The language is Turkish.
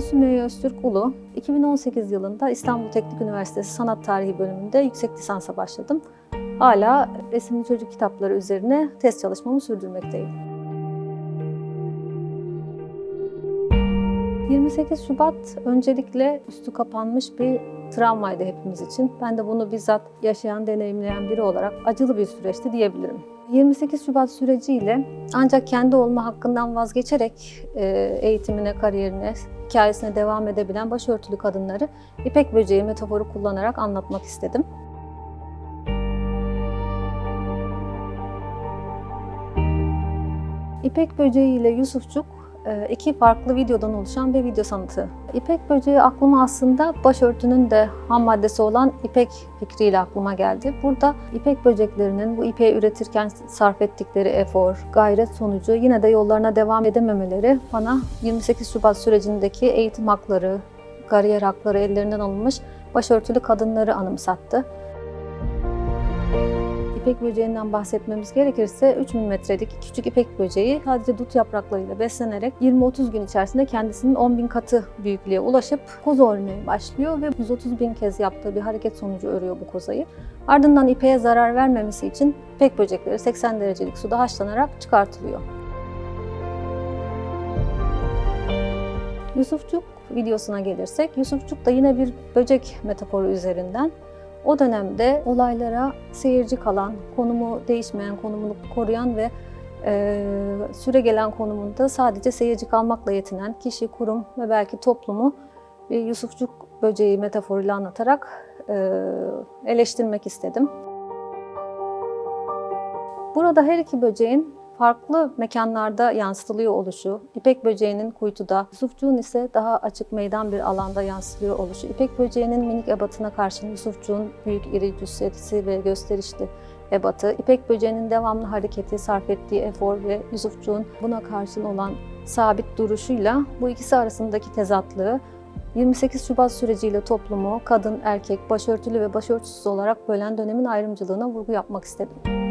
Sümeyye Öztürk Ulu. 2018 yılında İstanbul Teknik Üniversitesi Sanat Tarihi bölümünde yüksek lisansa başladım. Hala resimli çocuk kitapları üzerine test çalışmamı sürdürmekteyim. 28 Şubat öncelikle üstü kapanmış bir travmaydı hepimiz için. Ben de bunu bizzat yaşayan, deneyimleyen biri olarak acılı bir süreçti diyebilirim. 28 Şubat süreciyle ancak kendi olma hakkından vazgeçerek e, eğitimine, kariyerine, hikayesine devam edebilen başörtülü kadınları ipek böceği metaforu kullanarak anlatmak istedim. İpek böceği ile Yusufçuk iki farklı videodan oluşan bir video sanatı. İpek böceği aklıma aslında başörtünün de ham maddesi olan ipek fikriyle aklıma geldi. Burada ipek böceklerinin bu ipeği üretirken sarf ettikleri efor, gayret sonucu yine de yollarına devam edememeleri bana 28 Şubat sürecindeki eğitim hakları, kariyer hakları ellerinden alınmış başörtülü kadınları anımsattı. İpek böceğinden bahsetmemiz gerekirse 3 milimetrelik küçük ipek böceği sadece dut yapraklarıyla beslenerek 20-30 gün içerisinde kendisinin 10 bin katı büyüklüğe ulaşıp koza örmeye başlıyor ve 130 bin kez yaptığı bir hareket sonucu örüyor bu kozayı. Ardından ipeğe zarar vermemesi için ipek böcekleri 80 derecelik suda haşlanarak çıkartılıyor. Yusufçuk videosuna gelirsek, Yusufçuk da yine bir böcek metaforu üzerinden o dönemde olaylara seyirci kalan, konumu değişmeyen, konumunu koruyan ve e, süre gelen konumunda sadece seyirci kalmakla yetinen kişi, kurum ve belki toplumu bir Yusufçuk böceği metaforuyla anlatarak e, eleştirmek istedim. Burada her iki böceğin farklı mekanlarda yansıtılıyor oluşu, İpek böceğinin kuytuda, Yusufçuğun ise daha açık meydan bir alanda yansıtılıyor oluşu, İpek böceğinin minik ebatına karşın Yusufçuğun büyük iri cüssesi ve gösterişli ebatı, İpek böceğinin devamlı hareketi, sarf ettiği efor ve Yusufçuğun buna karşın olan sabit duruşuyla bu ikisi arasındaki tezatlığı 28 Şubat süreciyle toplumu kadın, erkek, başörtülü ve başörtüsüz olarak bölen dönemin ayrımcılığına vurgu yapmak istedim.